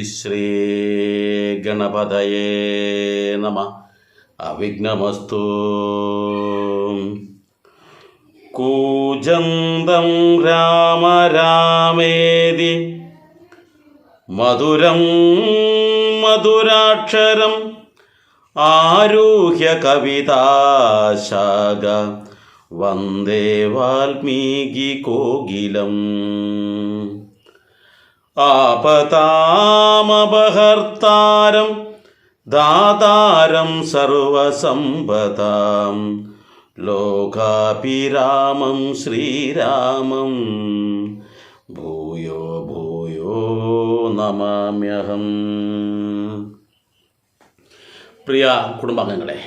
ഹരിശ്രീ ഗണപതയേ നമ അവിഘ്നമസ്തു കൂജന്തം രാമ രാമേതി മധുരം മധുരാക്ഷരം ആരൂഹ്യ കവിതാശാഖ വന്ദേ വാൽമീകി കോകിലം ആപതാമപഹർത്താരം ദാതാരം സർവസമ്പദാം ലോകാഭിരാമം ശ്രീരാമം. ഭൂയോ ഭൂയോ നമാമ്യഹം. പ്രിയ കുടുംബാംഗങ്ങളെ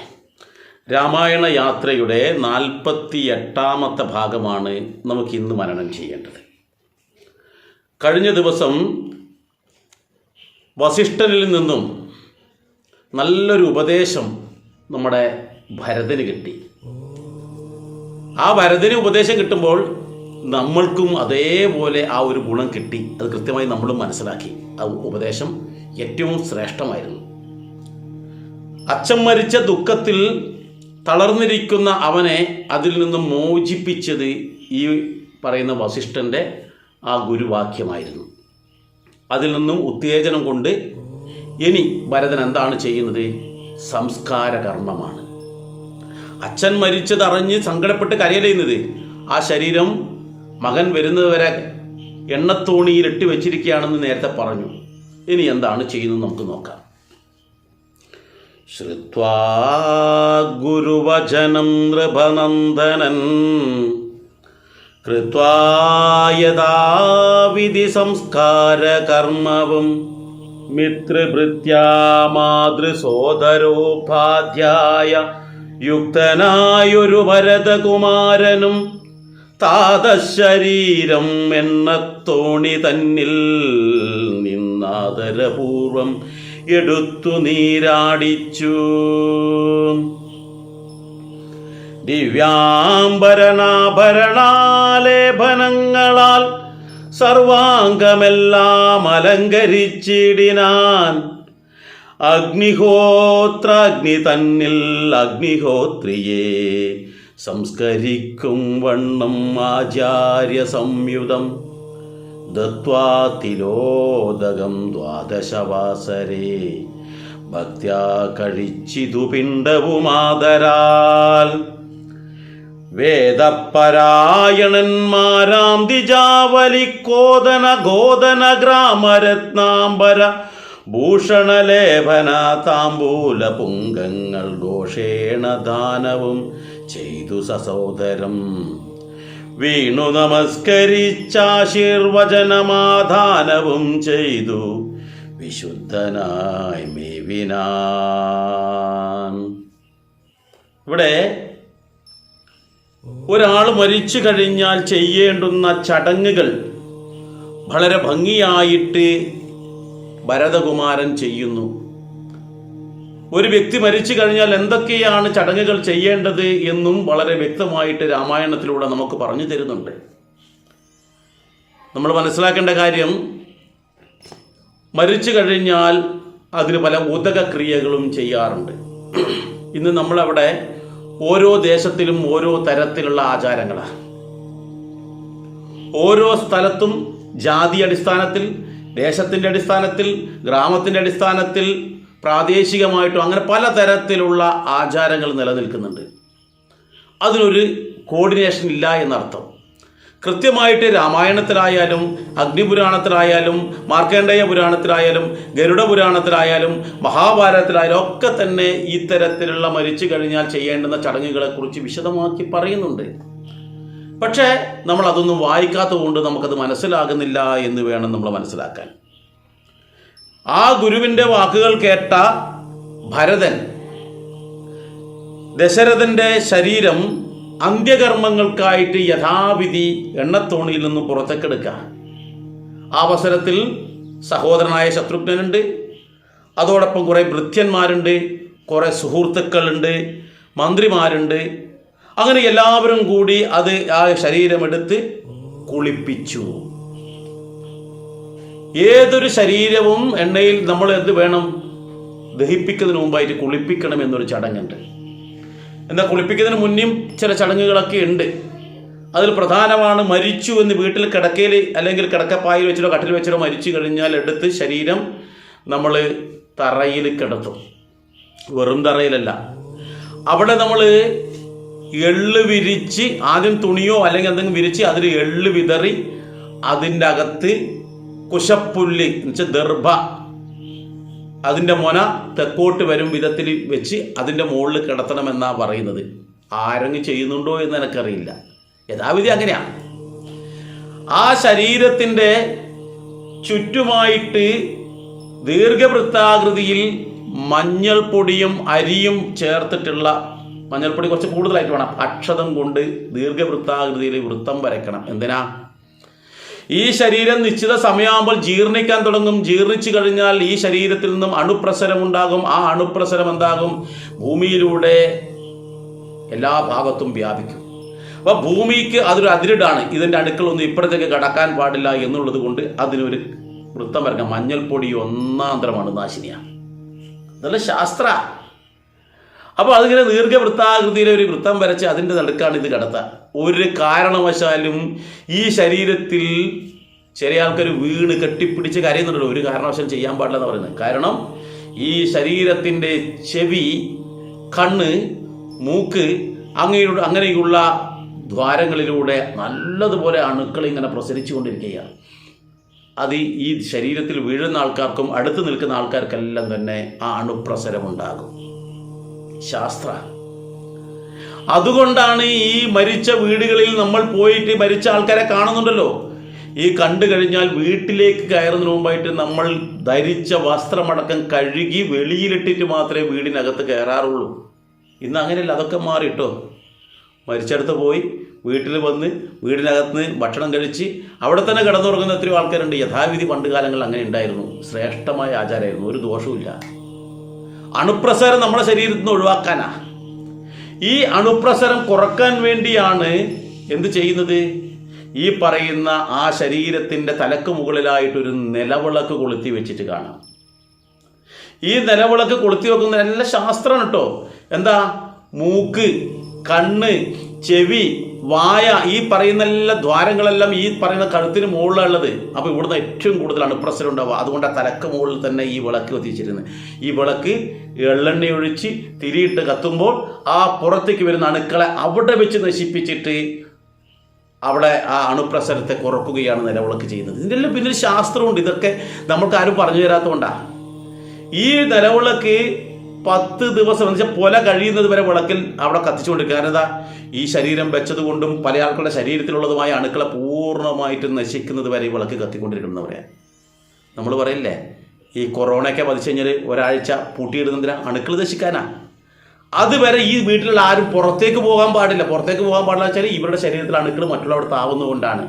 രാമായണ യാത്രയുടെ നാൽപ്പത്തി എട്ടാമത്തെ ഭാഗമാണ് നമുക്കിന്ന് മനനം ചെയ്യേണ്ടത്. കഴിഞ്ഞ ദിവസം വസിഷ്ഠനിൽ നിന്നും നല്ലൊരു ഉപദേശം നമ്മുടെ ഭരതന് കിട്ടി. ആ ഭരതന് ഉപദേശം കിട്ടുമ്പോൾ നമ്മൾക്കും അതേപോലെ ആ ഒരു ഗുണം കിട്ടി. അത് കൃത്യമായി നമ്മളും മനസ്സിലാക്കി. ആ ഉപദേശം ഏറ്റവും ശ്രേഷ്ഠമായിരുന്നു. അച്ഛൻ മരിച്ച ദുഃഖത്തിൽ തളർന്നിരിക്കുന്ന അവനെ അതിൽ നിന്ന് മോചിപ്പിച്ചത് ഈ പറയുന്ന വസിഷ്ഠന്റെ ആ ഗുരുവാക്യമായിരുന്നു. അതിൽ നിന്നും ഉത്തേജനം കൊണ്ട് ഇനി ഭരതൻ എന്താണ് ചെയ്യുന്നത്? സംസ്കാര കർമ്മമാണ് അച്ഛൻ മരിച്ചതറിഞ്ഞ് സങ്കടപ്പെട്ട് കരയലെയുന്നത് ആ ശരീരം മകൻ വരുന്നതുവരെ എണ്ണത്തോണിയിൽ ഇട്ട് വെച്ചിരിക്കുകയാണെന്ന് നേരത്തെ പറഞ്ഞു. ഇനി എന്താണ് ചെയ്യുന്നത് നമുക്ക് നോക്കാം. ശ്രുത്വാ ഗുരുവചനം നൃപനന്ദനൻ കൃത്വാ യഥാവിധി സംസ്കാരകർമ്മവും മിത്രഭൃത്യാ മാതൃസോദരോപാധ്യായ യുക്തനായൊരു ഭരതകുമാരനും താതശരീരം എന്ന തോണി തന്നിൽ നിന്നാദരപൂർവം എടുത്തു നീരാടിച്ചു. ദിവ്യാംബരണാഭരണാലേപനങ്ങളാൽ സർവാംഗമെല്ലാം അലങ്കരിച്ചിടിനാൻ. അഗ്നിഹോത്ര അഗ്നി തന്നിൽ അഗ്നിഹോത്രിയെ സംസ്കരിക്കും വണ്ണം ആചാര്യ സംയുതം. ദത്വാ തിലോദകം ദ്വാദശവാസരേ ഭക്ത്യാ കഴിച്ചിതു പിണ്ടവുമാതരാൽ വേദപരായണന്മാരാം ദിജാവലിക്കോദന ഗോദന ഗ്രാമരത്നാംബര ഭൂഷണലേപന താമ്പൂല പുങ്കങ്ങൾ ഘോഷേണ ദാനവും ചെയ്തു സസോദരം വീണു നമസ്കരിച്ചാശീർവചനമാധാനവും ചെയ്തു വിശുദ്ധനായി മേവിനാൻ. ഇവിടെ ഒരാൾ മരിച്ചു കഴിഞ്ഞാൽ ചെയ്യേണ്ടുന്ന ചടങ്ങുകൾ വളരെ ഭംഗിയായിട്ട് ഭരതകുമാരൻ ചെയ്യുന്നു. ഒരു വ്യക്തി മരിച്ചു കഴിഞ്ഞാൽ എന്തൊക്കെയാണ് ചടങ്ങുകൾ ചെയ്യേണ്ടത് എന്നും വളരെ വ്യക്തമായിട്ട് രാമായണത്തിലൂടെ നമുക്ക് പറഞ്ഞു തരുന്നുണ്ട്. നമ്മൾ മനസ്സിലാക്കേണ്ട കാര്യം മരിച്ചു കഴിഞ്ഞാൽ അതിന് പല ഉദകക്രിയകളും ചെയ്യാറുണ്ട്. ഇന്ന് നമ്മളവിടെ ഓരോ ദേശത്തിലും ഓരോ തരത്തിലുള്ള ആചാരങ്ങളാണ് ഓരോ സ്ഥലത്തും ജാതി അടിസ്ഥാനത്തിൽ ദേശത്തിന്റെ അടിസ്ഥാനത്തിൽ ഗ്രാമത്തിന്റെ അടിസ്ഥാനത്തിൽ പ്രാദേശികമായിട്ടും അങ്ങനെ പല തരത്തിലുള്ള ആചാരങ്ങൾ നിലനിൽക്കുന്നുണ്ട്. അതിനൊരു കോർഡിനേഷൻ ഇല്ല എന്നർത്ഥം. കൃത്യമായിട്ട് രാമായണത്തിലായാലും അഗ്നിപുരാണത്തിലായാലും മാർക്കേണ്ഡേയ പുരാണത്തിലായാലും ഗരുഡ പുരാണത്തിലായാലും മഹാഭാരതത്തിലായാലും ഒക്കെ തന്നെ ഈ തരത്തിലുള്ള മരിച്ചു കഴിഞ്ഞാൽ ചെയ്യേണ്ടുന്ന ചടങ്ങുകളെക്കുറിച്ച് വിശദമാക്കി പറയുന്നുണ്ട്. പക്ഷേ നമ്മൾ അതൊന്നും വായിക്കാത്തത് കൊണ്ട് നമുക്കത് മനസ്സിലാകുന്നില്ല എന്ന് വേണം നമ്മൾ മനസ്സിലാക്കാൻ. ആ ഗുരുവിന്റെ വാക്കുകൾ കേട്ട ഭരതൻ ദശരഥന്റെ ശരീരം അന്ത്യകർമ്മങ്ങൾക്കായിട്ട് യഥാവിധി എണ്ണത്തോണിയിൽ നിന്ന് പുറത്തേക്കെടുക്കുക ആ അവസരത്തിൽ സഹോദരനായ ശത്രുഘ്നനുണ്ട്. അതോടൊപ്പം കുറേ ഭൃത്യന്മാരുണ്ട്. കുറേ സുഹൃത്തുക്കളുണ്ട്. മന്ത്രിമാരുണ്ട്. അങ്ങനെ എല്ലാവരും കൂടി അത് ആ ശരീരമെടുത്ത് കുളിപ്പിച്ചു. ഏതൊരു ശരീരവും എണ്ണയിൽ നമ്മൾ എന്ത് വേണം? ദഹിപ്പിക്കുന്നതിന് മുമ്പായിട്ട് കുളിപ്പിക്കണം എന്നൊരു ചടങ്ങുണ്ട്. എന്നാൽ കുളിപ്പിക്കുന്നതിന് മുന്നേയും ചില ചടങ്ങുകളൊക്കെ ഉണ്ട്. അതിൽ പ്രധാനമാണ് മരിച്ചു എന്ന് വീട്ടിൽ കിടക്കയിൽ അല്ലെങ്കിൽ കിടക്കപ്പായിൽ വെച്ചിട്ടോ കട്ടിൽ വെച്ചിട്ടോ മരിച്ചു കഴിഞ്ഞാൽ എടുത്ത് ശരീരം നമ്മൾ തറയിൽ കിടത്തും. വെറും തറയിലല്ല. അവിടെ നമ്മൾ എള്ള് വിരിച്ച് ആദ്യം തുണിയോ അല്ലെങ്കിൽ എന്തെങ്കിലും വിരിച്ച് അതിൽ എള്ള് വിതറി അതിന്റെ അകത്ത് കുശപ്പുല്ല് എന്നുവെച്ചാൽ ദർഭ അതിന്റെ മൊന തെക്കോട്ട് വരും വിധത്തിൽ വെച്ച് അതിന്റെ മുകളിൽ കിടത്തണമെന്നാണ് പറയുന്നത്. ആരെങ്കിലും ചെയ്യുന്നുണ്ടോ എന്ന് എനിക്കറിയില്ല. യഥാവിധി അങ്ങനെയാണ് ആ ശരീരത്തിന്റെ ചുറ്റുമായിട്ട് ദീർഘവൃത്താകൃതിയിൽ മഞ്ഞൾപ്പൊടിയും അരിയും ചേർത്തിട്ടുള്ള മഞ്ഞൾപ്പൊടി കുറച്ച് കൂടുതലായിട്ട് വേണം. അക്ഷതം കൊണ്ട് ദീർഘവൃത്താകൃതിയിൽ വൃത്തം വരയ്ക്കണം. എന്തിനാ? ഈ ശരീരം നിശ്ചിത സമയമാകുമ്പോൾ ജീർണിക്കാൻ തുടങ്ങും. ജീർണിച്ചു കഴിഞ്ഞാൽ ഈ ശരീരത്തിൽ നിന്നും അണുപ്രസരം ഉണ്ടാകും. ആ അണുപ്രസരം എന്താകും? ഭൂമിയിലൂടെ എല്ലാ ഭാഗത്തും വ്യാപിക്കും. അപ്പോൾ ഭൂമിക്ക് അതൊരു അതിരിടാണ്. ഇതിന്റെ അടുക്കളൊന്നും ഇപ്പുറത്തേക്ക് കടക്കാൻ പാടില്ല എന്നുള്ളത് കൊണ്ട് അതിനൊരു വൃത്തം വരക്കാം മഞ്ഞൾപ്പൊടി ഒന്നാന്തരമാണ് നാശിനിയാണ്. ശാസ്ത്ര. അപ്പോൾ അതിങ്ങനെ ദീർഘവൃത്താകൃതിയിലെ ഒരു വൃത്തം വരച്ച് അതിന്റെ നടുക്കാണ് ഇത് കിടത്താൻ ഒരു കാരണവശാലും ഈ ശരീരത്തിൽ ചെറിയ ആൾക്കാർ വീണ് കെട്ടിപ്പിടിച്ച് കരയുന്നുണ്ടല്ലോ. ഒരു കാരണവശാലും ചെയ്യാൻ പാടില്ല എന്ന് പറയുന്നത്. കാരണം ഈ ശരീരത്തിന്റെ ചെവി കണ്ണ് മൂക്ക് അങ്ങനെയുള്ള അങ്ങനെയുള്ള ദ്വാരങ്ങളിലൂടെ നല്ലതുപോലെ അണുക്കൾ ഇങ്ങനെ പ്രസരിച്ചുകൊണ്ടിരിക്കുകയാണ്. അത് ഈ ശരീരത്തിൽ വീഴുന്ന ആൾക്കാർക്കും അടുത്ത് നിൽക്കുന്ന ആൾക്കാർക്കെല്ലാം തന്നെ ആ അണുപ്രസരമുണ്ടാകും. ശാസ്ത്ര. അതുകൊണ്ടാണ് ഈ മരിച്ച വീടുകളിൽ നമ്മൾ പോയിട്ട് മരിച്ച ആൾക്കാരെ കാണുന്നുണ്ടല്ലോ. ഈ കണ്ടു കഴിഞ്ഞാൽ വീട്ടിലേക്ക് കയറുന്നതിന് മുമ്പായിട്ട് നമ്മൾ ധരിച്ച വസ്ത്രമടക്കം കഴുകി വെളിയിലിട്ടിട്ട് മാത്രമേ വീടിനകത്ത് കയറാറുള്ളൂ. ഇന്ന് അങ്ങനെയല്ല അതൊക്കെ മാറിയിട്ടോ മരിച്ചടുത്ത് പോയി വീട്ടിൽ വന്ന് വീടിനകത്ത് ഭക്ഷണം കഴിച്ച് അവിടെ തന്നെ കിടന്നുറങ്ങുന്ന എത്രയോ ആൾക്കാരുണ്ട്. യഥാവിധി പണ്ട് കാലങ്ങളിൽ അങ്ങനെ ഉണ്ടായിരുന്നു. ശ്രേഷ്ഠമായ ആചാരമായിരുന്നു. ഒരു ദോഷവുമില്ല. അണുപ്രസരം നമ്മുടെ ശരീരത്തിൽ നിന്ന് ഒഴിവാക്കാനാ. ഈ അണുപ്രസരം കുറയ്ക്കാൻ വേണ്ടിയാണ് എന്ത് ചെയ്യുന്നത്? ഈ പറയുന്ന ആ ശരീരത്തിന്റെ തലക്ക് മുകളിലായിട്ടൊരു നിലവിളക്ക് കൊളുത്തി വെച്ചിട്ട് കാണാം. ഈ നിലവിളക്ക് കൊളുത്തി വെക്കുന്ന നല്ല ശാസ്ത്രമാണ് കേട്ടോ. എന്താ? മൂക്ക് കണ്ണ് ചെവി വായ ഈ പറയുന്ന എല്ലാ ദ്വാരങ്ങളെല്ലാം ഈ പറയുന്ന കഴുത്തിന് മുകളിലുള്ളത് അപ്പോൾ ഇവിടുന്ന് ഏറ്റവും കൂടുതൽ പ്രസരം ഉണ്ടാവുക. അതുകൊണ്ട് ആ തലക്ക് മുകളിൽ തന്നെ ഈ വിളക്ക് കത്തിച്ചിരുന്നത് ഈ വിളക്ക് എള്ളെണ്ണ ഒഴിച്ച് തിരിയിട്ട് കത്തുമ്പോൾ ആ പുറത്തേക്ക് വരുന്ന അണുക്കളെ അവിടെ വെച്ച് നശിപ്പിച്ചിട്ട് അവിടെ ആ അണുപ്രസരത്തെ കുറക്കുകയാണ് നിലവിളക്ക് ചെയ്യുന്നത്. ഇതിന്റെ എല്ലാം പിന്നിൽ ശാസ്ത്രമുണ്ട്. ഇതൊക്കെ നമ്മൾക്ക് ആരും പറഞ്ഞു തരാത്തതുകൊണ്ടാണ് ഈ നിലവിളക്ക് പത്ത് ദിവസം എന്ന് വെച്ചാൽ പൊല കഴിയുന്നത് വരെ വിളക്കിൽ അവിടെ കത്തിച്ചുകൊണ്ടിരിക്കുക കാരണം എന്താ? ഈ ശരീരം വെച്ചതുകൊണ്ടും പല ആൾക്കാരുടെ ശരീരത്തിലുള്ളതുമായ അണുക്കളെ പൂർണമായിട്ട് നശിക്കുന്നത് വരെ ഈ വിളക്ക് കത്തിക്കൊണ്ടിരിക്കണം എന്ന് പറയാം നമ്മൾ പറയില്ലേ? ഈ കൊറോണയൊക്കെ വധിച്ചു കഴിഞ്ഞാൽ ഒരാഴ്ച പൂട്ടിയിടുന്നതിനാ അണുക്കൾ നശിക്കാനാ. അതുവരെ ഈ വീട്ടിലുള്ള ആരും പുറത്തേക്ക് പോകാൻ പാടില്ല. പുറത്തേക്ക് പോകാൻ പാടില്ല വെച്ചാൽ ഇവരുടെ ശരീരത്തിലെ അണുക്കൾ മറ്റുള്ളവർ താവുന്നതുകൊണ്ടാണ്.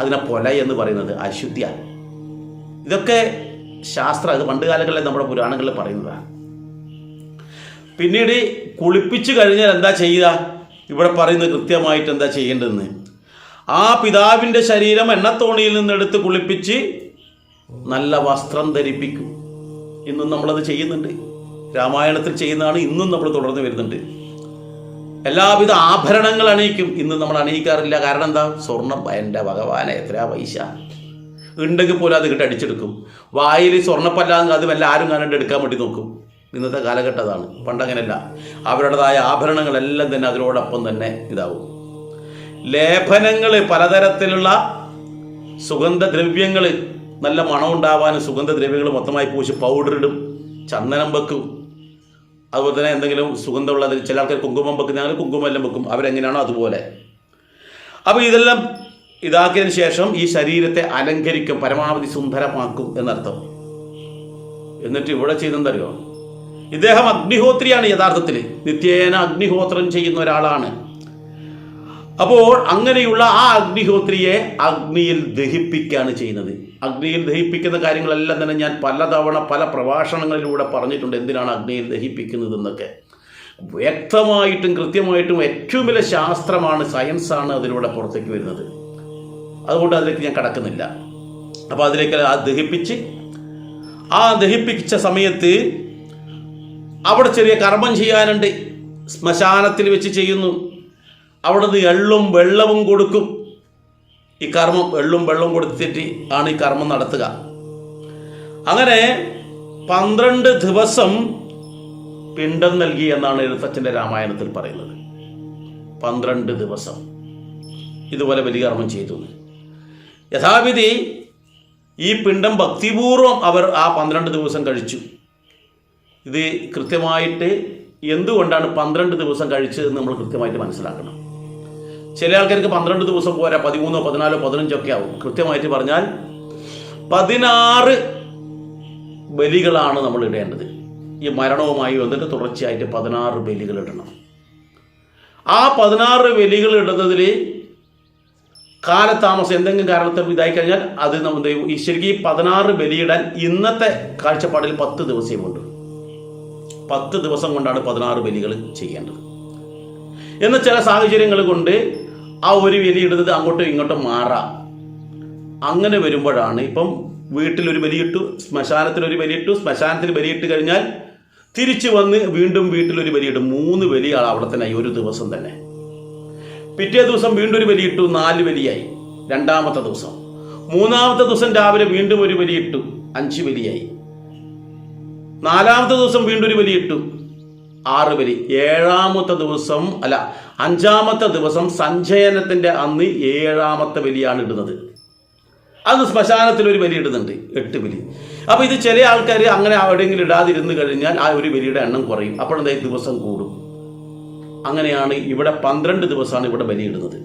അതിനെ പൊല എന്ന് പറയുന്നത് അശുദ്ധിയാണ്. ഇതൊക്കെ ശാസ്ത്രം അത് പണ്ട് കാലങ്ങളിൽ നമ്മുടെ പുരാണങ്ങളിൽ പറയുന്നതാണ്. പിന്നീട് കുളിപ്പിച്ചു കഴിഞ്ഞാൽ എന്താ ചെയ്യുക? ഇവിടെ പറയുന്നത് കൃത്യമായിട്ട് എന്താ ചെയ്യേണ്ടതെന്ന്? ആ പിതാവിന്റെ ശരീരം എണ്ണത്തോണിയിൽ നിന്നെടുത്ത് കുളിപ്പിച്ച് നല്ല വസ്ത്രം ധരിപ്പിക്കും. ഇന്നും നമ്മളത് ചെയ്യുന്നുണ്ട്. രാമായണത്തിൽ ചെയ്യുന്നതാണ് ഇന്നും നമ്മൾ തുടർന്ന് വരുന്നുണ്ട്. എല്ലാവിധ ആഭരണങ്ങൾ അണിയിക്കും. ഇന്ന് നമ്മൾ അണിയിക്കാറില്ല. കാരണം എന്താ? സ്വർണം എന്റെ ഭഗവാനെ എത്ര പൈസ. ഉണ്ടെങ്കിൽ പോലും അത് കിട്ടി അടിച്ചെടുക്കും. വായിൽ സ്വർണപ്പല്ലാതെ അത് വല്ല ആരും കാണാണ്ട് എടുക്കാൻ വേണ്ടി നോക്കും. ഇന്നത്തെ കാലഘട്ടം അതാണ് പണ്ടങ്ങനെയല്ല അവരുടേതായ ആഭരണങ്ങളെല്ലാം തന്നെ അതിനോടൊപ്പം തന്നെ ഇതാവും. ലേപനങ്ങൾ പലതരത്തിലുള്ള സുഗന്ധദ്രവ്യങ്ങൾ നല്ല മണം ഉണ്ടാവാനും സുഗന്ധദ്രവ്യങ്ങൾ മൊത്തമായി പൂശി ഇടും ചന്ദനം വെക്കും അതുപോലെ തന്നെ എന്തെങ്കിലും സുഗന്ധമുള്ള ചില ആൾക്കാർ കുങ്കുമം വെക്കുന്ന കുങ്കുമം കുങ്കുമെല്ലാം വെക്കും. അവരെങ്ങനെയാണോ അതുപോലെ. അപ്പോൾ ഇതെല്ലാം ഇതാക്കിയതിന് ശേഷം ഈ ശരീരത്തെ അലങ്കരിക്കും പരമാവധി സുന്ദരമാക്കും എന്നർത്ഥം. എന്നിട്ട് ഇവിടെ ചെയ്തെന്തറിയോ? ഇദ്ദേഹം അഗ്നിഹോത്രിയാണ് യഥാർത്ഥത്തിൽ നിത്യേന അഗ്നിഹോത്രം ചെയ്യുന്ന ഒരാളാണ്. അപ്പോൾ അങ്ങനെയുള്ള ആ അഗ്നിഹോത്രിയെ അഗ്നിയിൽ ദഹിപ്പിക്കുകയാണ് ചെയ്യുന്നത്. അഗ്നിയിൽ ദഹിപ്പിക്കുന്ന കാര്യങ്ങളെല്ലാം തന്നെ ഞാൻ പലതവണ പല പ്രഭാഷണങ്ങളിലൂടെ പറഞ്ഞിട്ടുണ്ട് എന്തിനാണ് അഗ്നിയിൽ ദഹിപ്പിക്കുന്നത് എന്നൊക്കെ വ്യക്തമായിട്ടും കൃത്യമായിട്ടും ഏറ്റവും വലിയ ശാസ്ത്രമാണ് സയൻസാണ് അതിലൂടെ പുറത്തേക്ക് വരുന്നത്. അതുകൊണ്ട് അതിലേക്ക് ഞാൻ കടക്കുന്നില്ല. അപ്പോൾ അതിലേക്ക് ആ ദഹിപ്പിച്ച് ആ ദഹിപ്പിച്ച സമയത്ത് അവിടെ ചെറിയ കർമ്മം ചെയ്യാനുണ്ട്. ശ്മശാനത്തിൽ വെച്ച് ചെയ്യുന്നു. അവിടുന്ന് എള്ളും വെള്ളവും കൊടുക്കും. ഈ കർമ്മം എള്ളും വെള്ളവും കൊടുത്തിട്ട് ആണ് ഈ കർമ്മം നടത്തുക. അങ്ങനെ പന്ത്രണ്ട് ദിവസം പിണ്ടം നൽകി എന്നാണ് എഴുത്തച്ഛന്റെ രാമായണത്തിൽ പറയുന്നത്. പന്ത്രണ്ട് ദിവസം. ഇതുപോലെ ബലികർമ്മം ചെയ്തു. യഥാവിധി ഈ പിണ്ടം ഭക്തിപൂർവം അവർ ആ പന്ത്രണ്ട് ദിവസം കഴിച്ചു. ഇത് കൃത്യമായിട്ട് എന്തുകൊണ്ടാണ് പന്ത്രണ്ട് ദിവസം കഴിച്ചതെന്ന് നമ്മൾ കൃത്യമായിട്ട് മനസ്സിലാക്കണം. ചില ആൾക്കാർക്ക് പന്ത്രണ്ട് ദിവസം പോരാ പതിമൂന്നോ പതിനാലോ പതിനഞ്ചോ ഒക്കെ ആവും. കൃത്യമായിട്ട് പറഞ്ഞാൽ പതിനാറ് ബലികളാണ് നമ്മൾ ഇടേണ്ടത്. ഈ മരണവുമായി വന്നിട്ട് തുടർച്ചയായിട്ട് പതിനാറ് ബലികൾ ഇടണം. ആ പതിനാറ് ബലികൾ ഇടുന്നതിൽ കാലതാമസം എന്തെങ്കിലും കാരണത്തിൽ ഇതായി കഴിഞ്ഞാൽ അത് നമ്മൾ ശരിക്കും ഈ പതിനാറ് ബലിയിടാൻ ഇന്നത്തെ കാഴ്ചപ്പാടിൽ പത്ത് ദിവസമുണ്ട് പത്ത് ദിവസം കൊണ്ടാണ് പതിനാറ് ബലികൾ ചെയ്യേണ്ടത്. എന്ന ചില സാഹചര്യങ്ങൾ കൊണ്ട് ആ ഒരു ബലി ഇടുന്നത് അങ്ങോട്ടും ഇങ്ങോട്ടും മാറാം. അങ്ങനെ വരുമ്പോഴാണ് ഇപ്പം വീട്ടിലൊരു ബലിയിട്ടു ശ്മശാനത്തിലൊരു ബലിയിട്ടു ശ്മശാനത്തിൽ ബലിയിട്ട് കഴിഞ്ഞാൽ തിരിച്ചു വന്ന് വീണ്ടും വീട്ടിലൊരു ബലിയിട്ടു മൂന്ന് ബലിയാണ് അവിടെ തന്നെ ഒരു ദിവസം തന്നെ. പിറ്റേ ദിവസം വീണ്ടും ഒരു ബലിയിട്ടു നാല് ബലിയായി. രണ്ടാമത്തെ ദിവസം. മൂന്നാമത്തെ ദിവസം രാവിലെ വീണ്ടും ഒരു ബലിയിട്ടു അഞ്ച് ബലിയായി. നാലാമത്തെ ദിവസം വീണ്ടും ഒരു ബലിയിട്ടു ആറ് ബലി ഏഴാമത്തെ ദിവസം അല്ല അഞ്ചാമത്തെ ദിവസം സഞ്ചയനത്തിന്റെ അന്ന് ഏഴാമത്തെ ബലിയാണ് ഇടുന്നത്. അന്ന് ശ്മശാനത്തിൽ ഒരു ബലി ഇടുന്നുണ്ട്. എട്ട് ബലി അപ്പോൾ ഇത് ചില ആൾക്കാർ അങ്ങനെ എവിടെയെങ്കിലും ഇടാതിരുന്ന് കഴിഞ്ഞാൽ ആ ഒരു ബലിയുടെ എണ്ണം കുറയും. അപ്പോൾ അപ്പോഴെന്താ ദിവസം കൂടും. അങ്ങനെയാണ് ഇവിടെ പന്ത്രണ്ട് ദിവസമാണ് ഇവിടെ ബലി ഇടുന്നത്.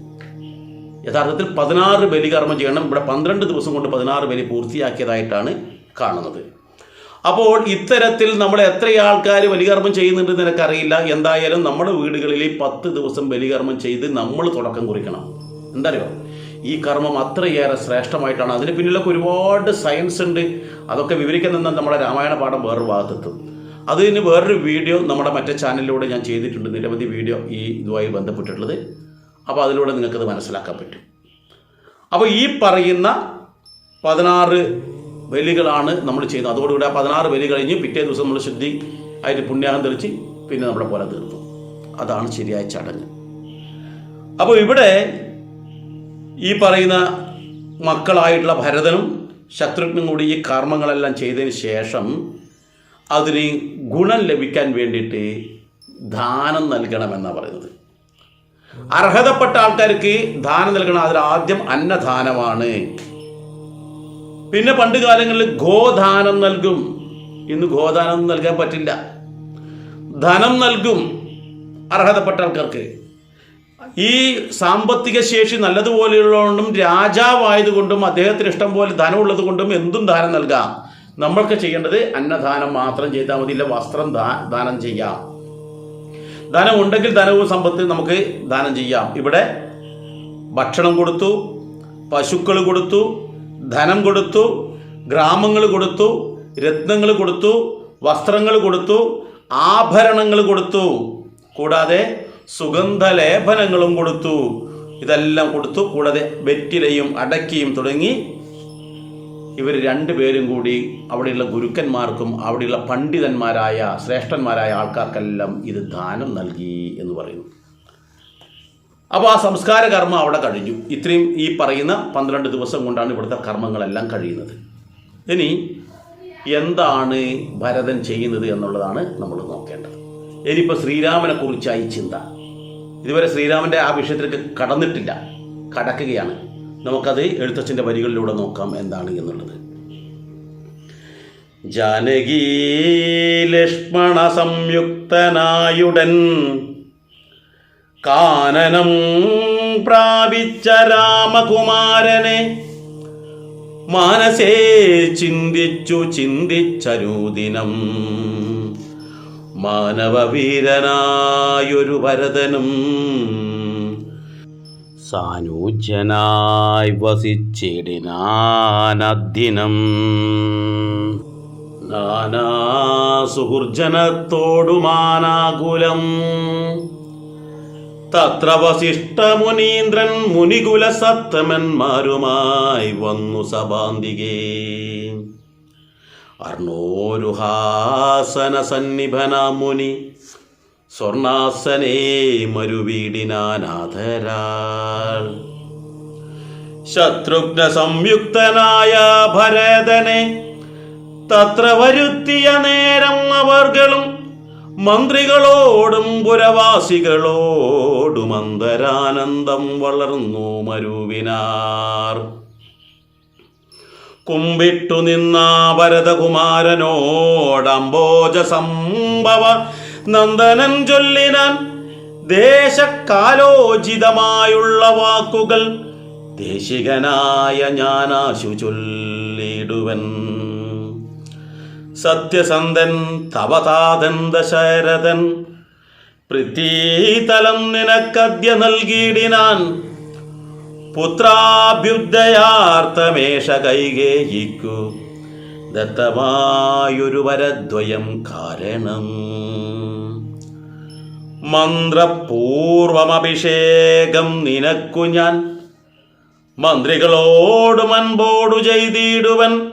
യഥാർത്ഥത്തിൽ പതിനാറ് ബലികർമ്മം ചെയ്യണം. ഇവിടെ പന്ത്രണ്ട് ദിവസം കൊണ്ട് പതിനാറ് ബലി പൂർത്തിയാക്കിയതായിട്ടാണ് കാണുന്നത്. അപ്പോൾ ഇത്തരത്തിൽ നമ്മൾ എത്ര ആൾക്കാർ ബലികർമ്മം ചെയ്യുന്നുണ്ടെന്ന് നിനക്കറിയില്ല. എന്തായാലും നമ്മുടെ വീടുകളിൽ പത്ത് ദിവസം ബലികർമ്മം ചെയ്ത് നമ്മൾ തുടക്കം കുറിക്കണം. എന്താ അറിയോ ഈ കർമ്മം അത്രയേറെ ശ്രേഷ്ഠമായിട്ടാണ്. അതിന് പിന്നിലൊക്കെ ഒരുപാട് സയൻസ് ഉണ്ട്. അതൊക്കെ വിവരിക്കുന്ന നമ്മുടെ രാമായണ പാഠം വേറൊരു ഭാഗത്തെത്തും. അതിന് വേറൊരു വീഡിയോ നമ്മുടെ മറ്റേ ചാനലിലൂടെ ഞാൻ ചെയ്തിട്ടുണ്ട്. നിരവധി വീഡിയോ ഈ ഇതുമായി ബന്ധപ്പെട്ടിട്ടുള്ളത്. അപ്പോൾ അതിലൂടെ നിങ്ങൾക്കത് മനസ്സിലാക്കാൻ പറ്റും. അപ്പോൾ ഈ പറയുന്ന പതിനാറ് ബലികളാണ് നമ്മൾ ചെയ്യുന്നത് അതോടുകൂടി ആ പതിനാറ് ബലി കഴിഞ്ഞ് പിറ്റേ ദിവസം നമ്മൾ ശുദ്ധി ആയിട്ട് പുണ്യാഹം തെളിച്ച് പിന്നെ നമ്മുടെ പോലെ തീർന്നു അതാണ് ശരിയായ ചടങ്ങ്. അപ്പോൾ ഇവിടെ ഈ പറയുന്ന മക്കളായിട്ടുള്ള ഭരതനും ശത്രുഘ്നും കൂടി ഈ കർമ്മങ്ങളെല്ലാം ചെയ്തതിന് ശേഷം അതിന് ഗുണം ലഭിക്കാൻ വേണ്ടിയിട്ട് ദാനം നൽകണമെന്നാണ് പറയുന്നത്. അർഹതപ്പെട്ട ആൾക്കാർക്ക് ദാനം നൽകണം. അതിൽ ആദ്യം അന്നദാനമാണ്. പിന്നെ പണ്ട് കാലങ്ങളിൽ ഗോദാനം നൽകും. ഇന്ന് ഗോദാനം നൽകാൻ പറ്റില്ല. ധനം നൽകും അർഹതപ്പെട്ട ആൾക്കാർക്ക്. ഈ സാമ്പത്തിക ശേഷി നല്ലതുപോലെയുള്ളതുകൊണ്ടും രാജാവായതുകൊണ്ടും അദ്ദേഹത്തിന് ഇഷ്ടം പോലെ ധനമുള്ളത് കൊണ്ടും എന്തും ദാനം നൽകാം. നമ്മൾക്ക് ചെയ്യേണ്ടത് അന്നദാനം മാത്രം ചെയ്താൽ മതി ഇല്ല വസ്ത്രം ദാനം ചെയ്യാം. ധനം ഉണ്ടെങ്കിൽ ധനവും സമ്പത്ത് നമുക്ക് ദാനം ചെയ്യാം. ഇവിടെ ഭക്ഷണം കൊടുത്തു പശുക്കൾ കൊടുത്തു ധനം കൊടുത്തു ഗ്രാമങ്ങൾ കൊടുത്തു രത്നങ്ങൾ കൊടുത്തു വസ്ത്രങ്ങൾ കൊടുത്തു ആഭരണങ്ങൾ കൊടുത്തു. കൂടാതെ സുഗന്ധലേപനങ്ങളും കൊടുത്തു. ഇതെല്ലാം കൊടുത്തു. കൂടാതെ വെറ്റിലയും അടക്കിയും തുടങ്ങി. ഇവർ രണ്ടുപേരും കൂടി അവിടെയുള്ള ഗുരുക്കന്മാർക്കും അവിടെയുള്ള പണ്ഡിതന്മാരായ ശ്രേഷ്ഠന്മാരായ ആൾക്കാർക്കെല്ലാം ഇത് ദാനം നൽകി എന്ന് പറയുന്നു. അപ്പോൾ ആ സംസ്കാര കർമ്മം അവിടെ കഴിഞ്ഞു. ഇത്രയും ഈ പറയുന്ന പന്ത്രണ്ട് ദിവസം കൊണ്ടാണ് ഇവിടുത്തെ കർമ്മങ്ങളെല്ലാം കഴിയുന്നത്. ഇനി എന്താണ് ഭരതൻ ചെയ്യുന്നത് എന്നുള്ളതാണ് നമ്മൾ നോക്കേണ്ടത്. ഇനിയിപ്പോൾ ശ്രീരാമനെ കുറിച്ചായി ചിന്ത. ഇതുവരെ ശ്രീരാമന്റെ ആ വിഷയത്തിലേക്ക് കടന്നിട്ടില്ല. കടക്കുകയാണ്. നമുക്കത് എഴുത്തച്ഛന്റെ വരികളിലൂടെ നോക്കാം എന്താണ് എന്നുള്ളത്. ജാനകീ ലക്ഷ്മണ സംയുക്തനായുടൻ കാനനം പ്രാപിച്ച രാമകുമാരനെ മാനസേ ചിന്തിച്ചു ചിന്തിച്ചരൂദിനം മാനവവീരനായൊരു ഭരതനും സാനൂജ്യനായി വസിച്ചിടിനാനദ്ദിനം. നാനാ സുഹൃജനത്തോടുമാനാകുലം തത്ര വസിഷ്ഠമുനീന്ദ്രൻ മുനികുല സത്തമന്മാരുമായി വന്നു സഭാന്തികേ. അർണോരുഹാസന സന്നിഭന മുനി സ്വർണാസനേ മരുവീടിനാനാഥരാൾ. ശത്രുഘ്ന സംയുക്തനായ ഭരതനെ തത്ര വരുത്തിയ നേരം അവർകളും മന്ത്രികളോടും പുരവാസികളോടും അന്തരാനന്ദം വളർന്നു മരുവിനാർ. കുമ്പിട്ടു നിന്ന ഭരതകുമാരനോടംബോജ സംഭവ നന്ദനൻ ചൊല്ലിനാൻ ദേശകാലോചിതമായുള്ള വാക്കുകൾ ദേശികനായ ഞാനാശു ചൊല്ലിടുവൻ. സത്യസന്ധൻ തവതാതൻ ദശരഥൻ. പൃഥ്വീതലം നിനക്കദ്യ നൽകിയിടിനാൻ. പുത്രാഭ്യുദയാർത്ഥമേഷ കൈകേയിക്കു. ദത്തമായൊരു വരദ്വയം കാരണം. മന്ത്രപൂർവമഭിഷേകം നിനക്കു ഞാൻ. മന്ത്രികളോട് അൻപോടു ചെയ്തിടുവൻ.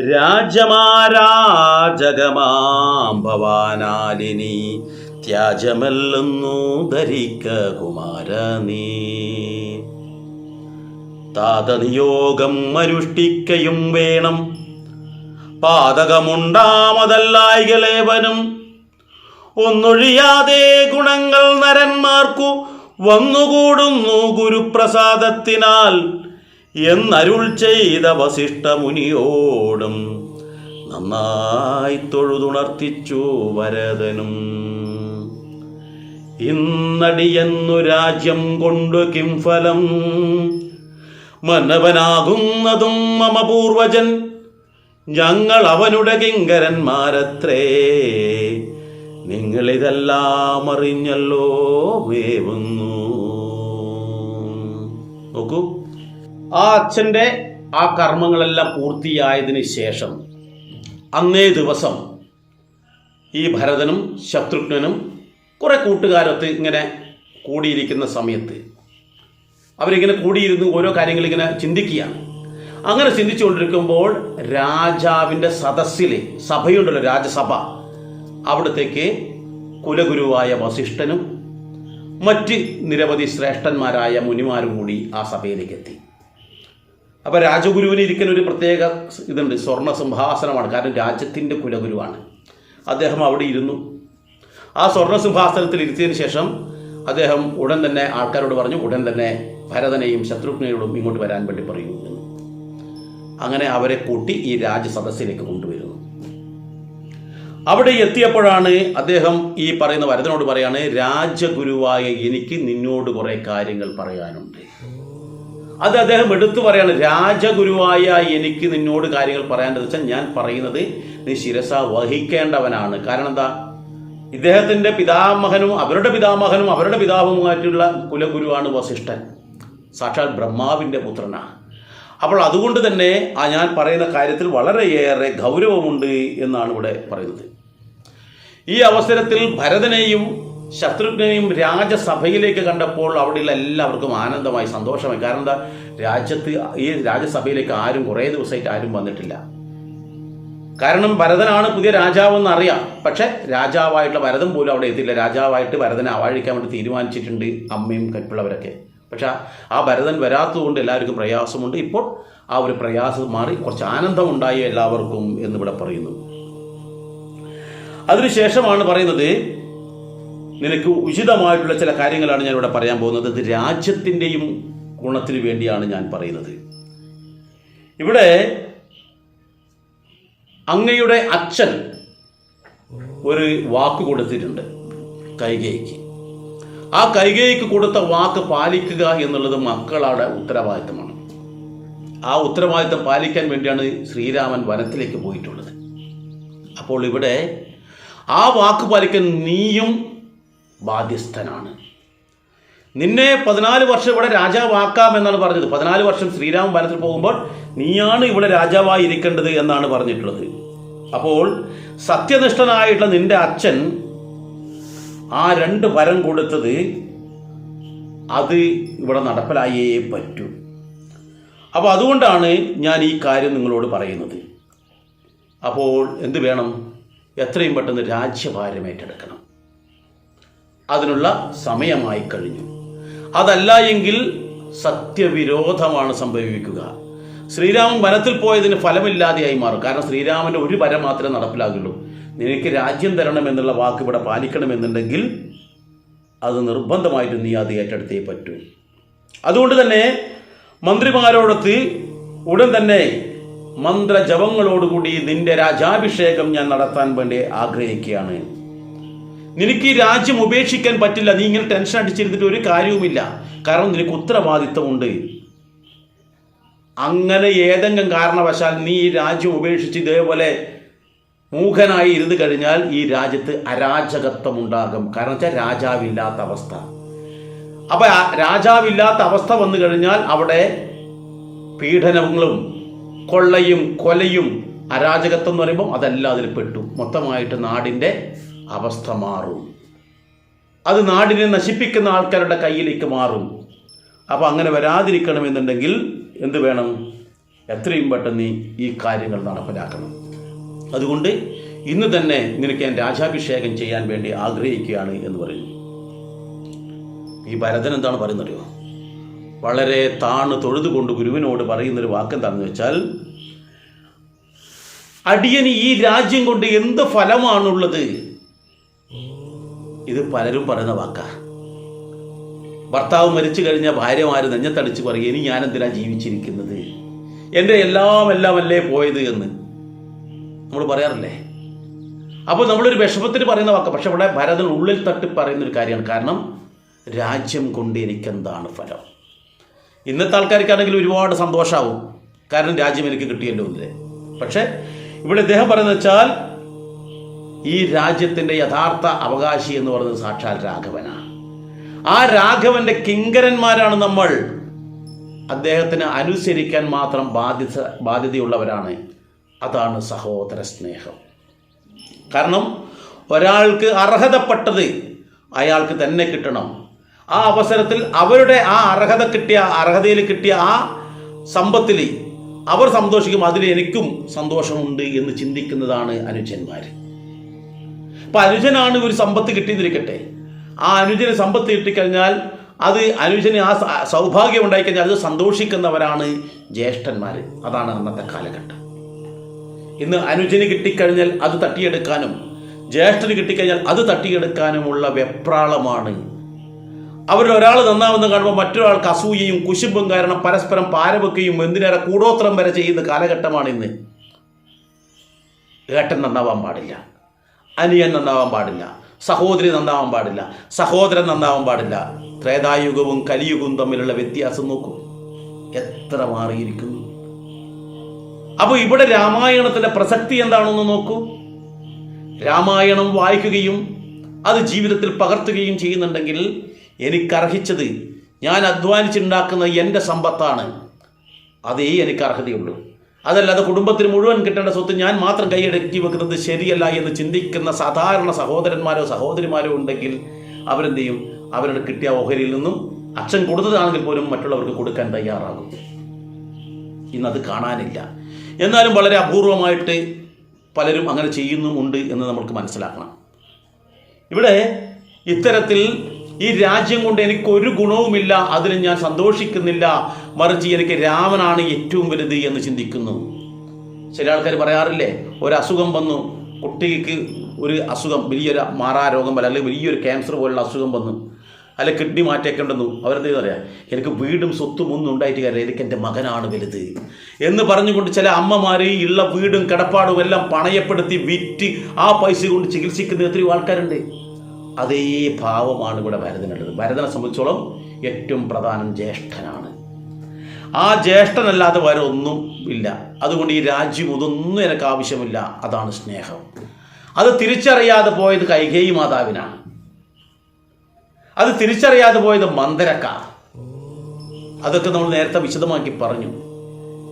രാജമാരാജകമാം ഭവാനാലിനി. ത്യാജമല്ലെന്നു ധരിക്ക കുമാര നീ. താതനിയോഗം അനുഷ്ഠിക്കയും വേണം. പാതകമുണ്ടാമതല്ലായികലേവനും. ഒന്നൊഴിയാതെ ഗുണങ്ങൾ നരന്മാർക്കു വന്നുകൂടുന്നു ഗുരുപ്രസാദത്തിനാൽ. എന്നരുൾ ചെയ്ത വസിഷ്ഠ മുനിയോടും നന്നായി തൊഴുതുണർത്തിച്ചു വരദനും. ഇന്നടിയെന്നു രാജ്യം കൊണ്ടു കിംഫലം മനവനാകുന്നതും മമ പൂർവജൻ ഞങ്ങൾ അവനുടെ കിങ്കരന്മാരത്രേ നിങ്ങളിതെല്ലാം അറിഞ്ഞല്ലോ വേവുന്നു. നോക്കൂ. ആ അച്ഛന്റെ ആ കർമ്മങ്ങളെല്ലാം പൂർത്തിയായതിനു ശേഷം അന്നേ ദിവസം ഈ ഭരതനും ശത്രുഘ്നനും കുറെ കൂട്ടുകാരൊത്ത് ഇങ്ങനെ കൂടിയിരിക്കുന്ന സമയത്ത് അവരിങ്ങനെ കൂടിയിരുന്ന് ഓരോ കാര്യങ്ങൾ ഇങ്ങനെ ചിന്തിക്കുകയാണ് അങ്ങനെ ചിന്തിച്ചുകൊണ്ടിരിക്കുമ്പോൾ രാജാവിന്റെ സദസ്സിലെ സഭയുണ്ടല്ലോ രാജസഭ. അവിടത്തേക്ക് കുലഗുരുവായ വസിഷ്ഠനും മറ്റ് നിരവധി ശ്രേഷ്ഠന്മാരായ മുനിമാരും കൂടി ആ സഭയിലേക്ക് എത്തി അപ്പോൾ രാജഗുരുവിന് ഇരിക്കുന്ന ഒരു പ്രത്യേക ഇതുണ്ട് സ്വർണ സിംഹാസനമാണ്. കാരണം രാജ്യത്തിന്റെ കുലഗുരുവാണ്. അദ്ദേഹം അവിടെ ഇരുന്നു. ആ സ്വർണ സിംഹാസനത്തിൽ ഇരുത്തിയതിന് ശേഷം അദ്ദേഹം ഉടൻ തന്നെ ആൾക്കാരോട് പറഞ്ഞു ഉടൻ തന്നെ ഭരതനെയും ശത്രുഘ്നയോടും ഇങ്ങോട്ട് വരാൻ വേണ്ടി പറയൂ എന്ന്. അങ്ങനെ അവരെ കൂട്ടി ഈ രാജസദസ്സിലേക്ക് കൊണ്ടുവരുന്നു. അവിടെ എത്തിയപ്പോഴാണ് അദ്ദേഹം ഈ പറയുന്ന ഭരതനോട് പറയാണ് രാജഗുരുവായ എനിക്ക് നിന്നോട് കുറേ കാര്യങ്ങൾ പറയാനുണ്ട്. അത് അദ്ദേഹം എടുത്തു പറയാണ് രാജഗുരുവായ എനിക്ക് നിന്നോട് കാര്യങ്ങൾ പറയാനെന്ന് വെച്ചാൽ ഞാൻ പറയുന്നത് നീ ശിരസ വഹിക്കേണ്ടവനാണ്. കാരണം എന്താ? ഇദ്ദേഹത്തിന്റെ പിതാമഹനും അവരുടെ പിതാമഹനും അവരുടെ പിതാവുമായിട്ടുള്ള കുലഗുരുവാണ് വസിഷ്ഠൻ. സാക്ഷാൽ ബ്രഹ്മാവിന്റെ പുത്രനാണ് അപ്പോൾ അതുകൊണ്ട് തന്നെ ആ ഞാൻ പറയുന്ന കാര്യത്തിൽ വളരെയേറെ ഗൗരവമുണ്ട് എന്നാണ് ഇവിടെ പറയുന്നത്. ഈ അവസരത്തിൽ ഭരതനെയും ശത്രുഘ്നെയും രാജസഭയിലേക്ക് കണ്ടപ്പോൾ അവിടെയുള്ള എല്ലാവർക്കും ആനന്ദമായി സന്തോഷമായി. കാരണം എന്താ? രാജ്യത്ത് ഈ രാജസഭയിലേക്ക് ആരും കുറേ ദിവസമായിട്ട് ആരും വന്നിട്ടില്ല. കാരണം ഭരതനാണ് പുതിയ രാജാവെന്ന് അറിയാം. പക്ഷെ രാജാവായിട്ടുള്ള ഭരതൻ പോലും അവിടെ എത്തിയില്ല. രാജാവായിട്ട് ഭരതനെ ആവാഴിക്കാൻ വേണ്ടി തീരുമാനിച്ചിട്ടുണ്ട് അമ്മയും കൽപ്പുള്ളവരൊക്കെ. പക്ഷെ ആ ഭരതൻ വരാത്തതുകൊണ്ട് എല്ലാവർക്കും പ്രയാസമുണ്ട്. ഇപ്പോൾ ആ ഒരു പ്രയാസം മാറി കുറച്ച് ആനന്ദമുണ്ടായി എല്ലാവർക്കും എന്നിവിടെ പറയുന്നു. അതിനുശേഷമാണ് പറയുന്നത് നിനക്ക് ഉചിതമായിട്ടുള്ള ചില കാര്യങ്ങളാണ് ഞാൻ ഇവിടെ പറയാൻ പോകുന്നത്. ഇത് രാജ്യത്തിന്റെയും ഗുണത്തിന് വേണ്ടിയാണ് ഞാൻ പറയുന്നത്. ഇവിടെ അങ്ങയുടെ അച്ഛൻ ഒരു വാക്ക് കൊടുത്തിട്ടുണ്ട് കൈകേയിക്ക്. ആ കൈകേയിക്ക് കൊടുത്ത വാക്ക് പാലിക്കുക എന്നുള്ളത് മക്കളുടെ ഉത്തരവാദിത്തമാണ്. ആ ഉത്തരവാദിത്തം പാലിക്കാൻ വേണ്ടിയാണ് ശ്രീരാമൻ വനത്തിലേക്ക് പോയിട്ടുള്ളത്. അപ്പോൾ ഇവിടെ ആ വാക്ക് പാലിക്കാൻ നീയും ബാധ്യസ്ഥനാണ്. നിന്നെ പതിനാല് വർഷം ഇവിടെ രാജാവാക്കാം എന്നാണ് പറഞ്ഞത്. പതിനാല് വർഷം ശ്രീരാമൻ വനത്തിൽ പോകുമ്പോൾ നീയാണ് ഇവിടെ രാജാവായി ഇരിക്കേണ്ടത് എന്നാണ് പറഞ്ഞിട്ടുള്ളത്. അപ്പോൾ സത്യനിഷ്ഠനായിട്ടുള്ള നിന്റെ അച്ഛൻ ആ രണ്ട് വരം കൊടുത്തത് അത് ഇവിടെ നടപ്പിലായേ പറ്റൂ. അപ്പോൾ അതുകൊണ്ടാണ് ഞാൻ ഈ കാര്യം നിങ്ങളോട് പറയുന്നത്. അപ്പോൾ എന്ത് വേണം? എത്രയും പെട്ടെന്ന് രാജ്യഭാരം ഏറ്റെടുക്കണം. അതിനുള്ള സമയമായി കഴിഞ്ഞു. അതല്ല എങ്കിൽ സത്യവിരോധമാണ് സംഭവിക്കുക. ശ്രീരാമൻ വനത്തിൽ പോയതിന് ഫലമില്ലാതെയായി മാറും. കാരണം ശ്രീരാമന്റെ ഒരു വരം മാത്രമേ നടപ്പിലാകുള്ളൂ. നിനക്ക് രാജ്യം തരണം എന്നുള്ള വാക്ക് ഇവിടെ പാലിക്കണമെന്നുണ്ടെങ്കിൽ അത് നിർബന്ധമായിട്ട് നീ അത് ഏറ്റെടുത്തേ പറ്റൂ. അതുകൊണ്ട് തന്നെ മന്ത്രിമാരോടൊത്ത് ഉടൻ തന്നെ മന്ത്രജപങ്ങളോടുകൂടി നിന്റെ രാജാഭിഷേകം ഞാൻ നടത്താൻ വേണ്ടി ആഗ്രഹിക്കുകയാണ്. നിനക്ക് ഈ രാജ്യം ഉപേക്ഷിക്കാൻ പറ്റില്ല. നീ ഇങ്ങനെ ടെൻഷൻ അടിച്ചിരുന്നിട്ട് ഒരു കാര്യവുമില്ല. കാരണം നിനക്ക് ഉത്തരവാദിത്തമുണ്ട്. അങ്ങനെ ഏതെങ്കിലും കാരണവശാൽ നീ ഈ രാജ്യം ഉപേക്ഷിച്ച് ഇതേപോലെ മൂഖനായി ഇരുന്ന് കഴിഞ്ഞാൽ ഈ രാജ്യത്ത് അരാജകത്വം ഉണ്ടാകും കാരണം വെച്ചാൽ രാജാവില്ലാത്ത അവസ്ഥ. അപ്പൊ രാജാവില്ലാത്ത അവസ്ഥ വന്നു കഴിഞ്ഞാൽ അവിടെ പീഡനങ്ങളും കൊള്ളയും കൊലയും അരാജകത്വം എന്ന് പറയുമ്പോൾ അതെല്ലാം അതിൽ പെട്ടു. മൊത്തമായിട്ട് നാടിന്റെ അവസ്ഥ മാറും. അത് നാടിനെ നശിപ്പിക്കുന്ന ആൾക്കാരുടെ കയ്യിലേക്ക് മാറും. അപ്പോൾ അങ്ങനെ വരാതിരിക്കണമെന്നുണ്ടെങ്കിൽ എന്ത് വേണം? എത്രയും പെട്ടെന്ന് ഈ കാര്യങ്ങൾ നടപ്പിലാക്കണം. അതുകൊണ്ട് ഇന്ന് തന്നെ നിനക്ക് ഞാൻ രാജാഭിഷേകം ചെയ്യാൻ വേണ്ടി ആഗ്രഹിക്കുകയാണ് എന്ന് പറയുന്നു. ഈ ഭരതൻ എന്താണ് പറയുന്നറിയോ? വളരെ താണ് തൊഴുതുകൊണ്ട് ഗുരുവിനോട് പറയുന്നൊരു വാക്കെന്താണെന്ന് വെച്ചാൽ അടിയന് ഈ രാജ്യം കൊണ്ട് എന്ത് ഫലമാണുള്ളത്? ഇത് പലരും പറയുന്ന വാക്കാ. ഭർത്താവ് മരിച്ചു കഴിഞ്ഞ ഭാര്യമാര് നെഞ്ഞത്തടിച്ച് പറയും ഇനി ഞാൻ എന്തിനാ ജീവിച്ചിരിക്കുന്നത്? എന്റെ എല്ലാം എല്ലാം അല്ലേ പോയത് എന്ന്. നമ്മൾ പറയാറില്ലേ? അപ്പോൾ നമ്മളൊരു വിഷമത്തിന് പറയുന്ന വാക്ക്. പക്ഷെ ഇവിടെ ഭരതൻ ഉള്ളിൽ തട്ടി പറയുന്ന ഒരു കാര്യമാണ്. കാരണം രാജ്യം കൊണ്ട് എനിക്കെന്താണ് ഫലം? ഇന്നത്തെ ആൾക്കാർക്കാണെങ്കിൽ ഒരുപാട് സന്തോഷമാവും കാരണം രാജ്യം എനിക്ക് കിട്ടിയല്ലോ ഇല്ലേ പക്ഷേ ഇവിടെ ഇദ്ദേഹം പറയുന്നത് വെച്ചാൽ ഈ രാജ്യത്തിന്റെ യഥാർത്ഥ അവകാശി എന്ന് പറയുന്നത് സാക്ഷാൽ രാഘവനാണ്. ആ രാഘവന്റെ കിങ്കരന്മാരാണ് നമ്മൾ. അദ്ദേഹത്തിന് അനുസരിക്കാൻ മാത്രം ബാധ്യത ബാധ്യതയുള്ളവരാണ്. അതാണ് സഹോദര സ്നേഹം. കാരണം ഒരാൾക്ക് അർഹതപ്പെട്ടത് അയാൾക്ക് തന്നെ കിട്ടണം. ആ അവസരത്തിൽ അവരുടെ ആ അർഹത കിട്ടിയ അർഹതയിൽ കിട്ടിയ ആ സമ്പത്തിൽ അവർ സന്തോഷിക്കും അതിൽ എനിക്കും സന്തോഷമുണ്ട് എന്ന് ചിന്തിക്കുന്നതാണ് അനുജന്മാർ അപ്പൊ അനുജനാണ് ഒരു സമ്പത്ത് കിട്ടിയെന്നിരിക്കട്ടെ ആ അനുജന് സമ്പത്ത് കിട്ടിക്കഴിഞ്ഞാൽ അത് അനുജന് ആ സൗഭാഗ്യം ഉണ്ടായിക്കഴിഞ്ഞാൽ അത് സന്തോഷിക്കുന്നവരാണ് ജ്യേഷ്ഠന്മാർ അതാണ് അന്നത്തെ കാലഘട്ടം. ഇന്ന് അനുജന് കിട്ടിക്കഴിഞ്ഞാൽ അത് തട്ടിയെടുക്കാനും ജ്യേഷ്ഠന് കിട്ടിക്കഴിഞ്ഞാൽ അത് തട്ടിയെടുക്കാനുമുള്ള വെപ്രാളമാണ്. അവരിൽ ഒരാൾ നന്നാവുന്ന കാണുമ്പോൾ മറ്റൊരാൾക്ക് അസൂയയും കുശുമ്പും കാരണം പരസ്പരം പാരവെക്കുകയും എന്തിനേറെ കൂടോത്രം വരെ ചെയ്യുന്ന കാലഘട്ടമാണ് ഇന്ന്. ഏട്ടൻ നന്നാവാൻ പാടില്ല. അനിയൻ നന്നാവാൻ പാടില്ല. സഹോദരി നന്നാവാൻ പാടില്ല. സഹോദരൻ നന്നാവാൻ പാടില്ല. ത്രേതായുഗവും കലിയുഗവും തമ്മിലുള്ള വ്യത്യാസം നോക്കൂ. എത്ര മാറിയിരിക്കുന്നു അപ്പോൾ ഇവിടെ രാമായണത്തിന്റെ പ്രസക്തി എന്താണെന്ന് നോക്കൂ. രാമായണം വായിക്കുകയും അത് ജീവിതത്തിൽ പകർത്തുകയും ചെയ്യുന്നുണ്ടെങ്കിൽ എനിക്കർഹിച്ചത് ഞാൻ അധ്വാനിച്ചുണ്ടാക്കുന്ന എന്റെ സമ്പത്താണ്. അതേ എനിക്ക് അർഹതയുള്ളൂ. അതല്ലാതെ കുടുംബത്തിന് മുഴുവൻ കിട്ടേണ്ട സ്വത്ത് ഞാൻ മാത്രം കൈയടക്കി വെക്കുന്നത് ശരിയല്ല എന്ന് ചിന്തിക്കുന്ന സാധാരണ സഹോദരന്മാരോ സഹോദരിമാരോ ഉണ്ടെങ്കിൽ അവരെന്ത് ചെയ്യും? അവരുടെ കിട്ടിയ ഓഹരിയിൽ നിന്നും അച്ഛൻ കൊടുത്തതാണെങ്കിൽ പോലും മറ്റുള്ളവർക്ക് കൊടുക്കാൻ തയ്യാറാകും. ഇന്നത് കാണാനില്ല. എന്നാലും വളരെ അപൂർവമായിട്ട് പലരും അങ്ങനെ ചെയ്യുന്നുമുണ്ട് എന്ന് നമ്മൾക്ക് മനസ്സിലാക്കണം. ഇവിടെ ഇത്തരത്തിൽ ഈ രാജ്യം കൊണ്ട് എനിക്ക് ഒരു ഗുണവുമില്ല. അതിന് ഞാൻ സന്തോഷിക്കുന്നില്ല. മറിച്ച് എനിക്ക് രാമനാണ് ഏറ്റവും വലുത് എന്ന് ചിന്തിക്കുന്നു. ചില ആൾക്കാർ പറയാറില്ലേ ഒരു അസുഖം വന്നു. കുട്ടിക്ക് ഒരു അസുഖം വലിയൊരു മാറാരോഗം പോലെ അല്ലെങ്കിൽ വലിയൊരു ക്യാൻസർ പോലുള്ള അസുഖം വന്നു. അല്ലെ കിഡ്നി മാറ്റേക്കേണ്ടെന്നു അവരെന്ത് പറയാം എനിക്ക് വീടും സ്വത്തും ഒന്നും ഉണ്ടായിട്ട് കാര്യം എനിക്ക് എന്റെ മകനാണ് വലുത് എന്ന് പറഞ്ഞുകൊണ്ട് ചില അമ്മമാർ ഉള്ള വീടും കിടപ്പാടും എല്ലാം പണയപ്പെടുത്തി വിറ്റ് ആ പൈസ കൊണ്ട് ചികിത്സിക്കുന്ന എത്രയോ ആൾക്കാരുണ്ട്. അതേ ഭാവമാണ് ഇവിടെ ഭരതനുള്ളത് ഭരതനെ സംബന്ധിച്ചോളം ഏറ്റവും പ്രധാനം ജ്യേഷ്ഠനാണ്. ആ ജ്യേഷ്ഠനല്ലാതെ വേറെ ഒന്നും ഇല്ല. അതുകൊണ്ട് ഈ രാജ്യം ഇതൊന്നും എനിക്ക് ആവശ്യമില്ല. അതാണ് സ്നേഹം. അത് തിരിച്ചറിയാതെ പോയത് കൈകേയി മാതാവിനാണ്. അത് തിരിച്ചറിയാതെ പോയത് മന്ദരക്ക അതൊക്കെ നമ്മൾ നേരത്തെ വിശദമാക്കി പറഞ്ഞു.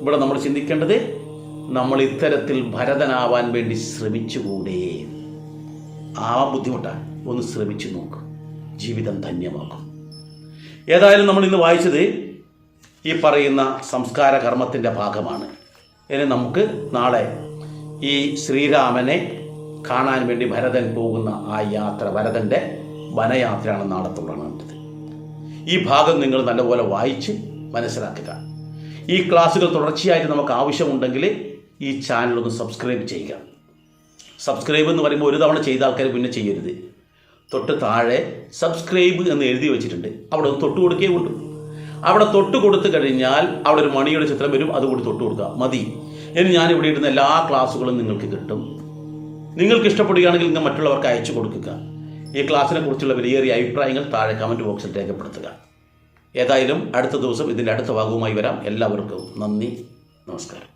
ഇവിടെ നമ്മൾ ചിന്തിക്കേണ്ടത് നമ്മൾ ഇത്തരത്തിൽ ഭരതനാവാൻ വേണ്ടി ശ്രമിച്ചുകൂടെ? ആ ബുദ്ധിമുട്ടാണ്. ഒന്ന് ശ്രമിച്ചു നോക്ക്. ജീവിതം ധന്യമാക്കും. ഏതായാലും നമ്മൾ ഇന്ന് വായിച്ചത് ഈ പറയുന്ന സംസ്കാര കർമ്മത്തിന്റെ ഭാഗമാണ്. ഇനി നമുക്ക് നാളെ ഈ ശ്രീരാമനെ കാണാൻ വേണ്ടി ഭരതൻ പോകുന്ന ആ യാത്ര ഭരതന്റെ വനയാത്രയാണ് നാളെ തുടങ്ങേണ്ടത്. ഈ ഭാഗം നിങ്ങൾ നല്ലപോലെ വായിച്ച് മനസ്സിലാക്കുക. ഈ ക്ലാസ്സുകൾ തുടർച്ചയായിട്ട് നമുക്ക് ആവശ്യമുണ്ടെങ്കിൽ ഈ ചാനൽ ഒന്ന് സബ്സ്ക്രൈബ് ചെയ്യുക. സബ്സ്ക്രൈബ് എന്ന് പറയുമ്പോൾ ഒരു തവണ ചെയ്ത ആൾക്കാർ പിന്നെ ചെയ്യരുത്. തൊട്ട് താഴെ സബ്സ്ക്രൈബ് എന്ന് എഴുതി വെച്ചിട്ടുണ്ട്. അവിടെ ഒന്ന് തൊട്ട് കൊടുക്കേ ഉണ്ട്. അവിടെ തൊട്ട് കൊടുത്തു കഴിഞ്ഞാൽ അവിടെ ഒരു മണിയുടെ ചിത്രം വരും അതുകൂടി തൊട്ട് കൊടുക്കുക. മതി. ഇനി ഞാൻ ഇവിടെ ഇടുന്ന എല്ലാ ക്ലാസ്സുകളും നിങ്ങൾക്ക് കിട്ടും. നിങ്ങൾക്ക് ഇഷ്ടപ്പെടുകയാണെങ്കിൽ നിങ്ങൾ മറ്റുള്ളവർക്ക് അയച്ചു കൊടുക്കുക. ഈ ക്ലാസ്സിനെ കുറിച്ചുള്ള വിലയേറിയ അഭിപ്രായങ്ങൾ താഴെ കമന്റ് ബോക്സിൽ രേഖപ്പെടുത്തുക. ഏതായാലും അടുത്ത ദിവസം ഇതിന്റെ അടുത്ത ഭാഗവുമായി വരാം. എല്ലാവർക്കും നന്ദി. നമസ്കാരം.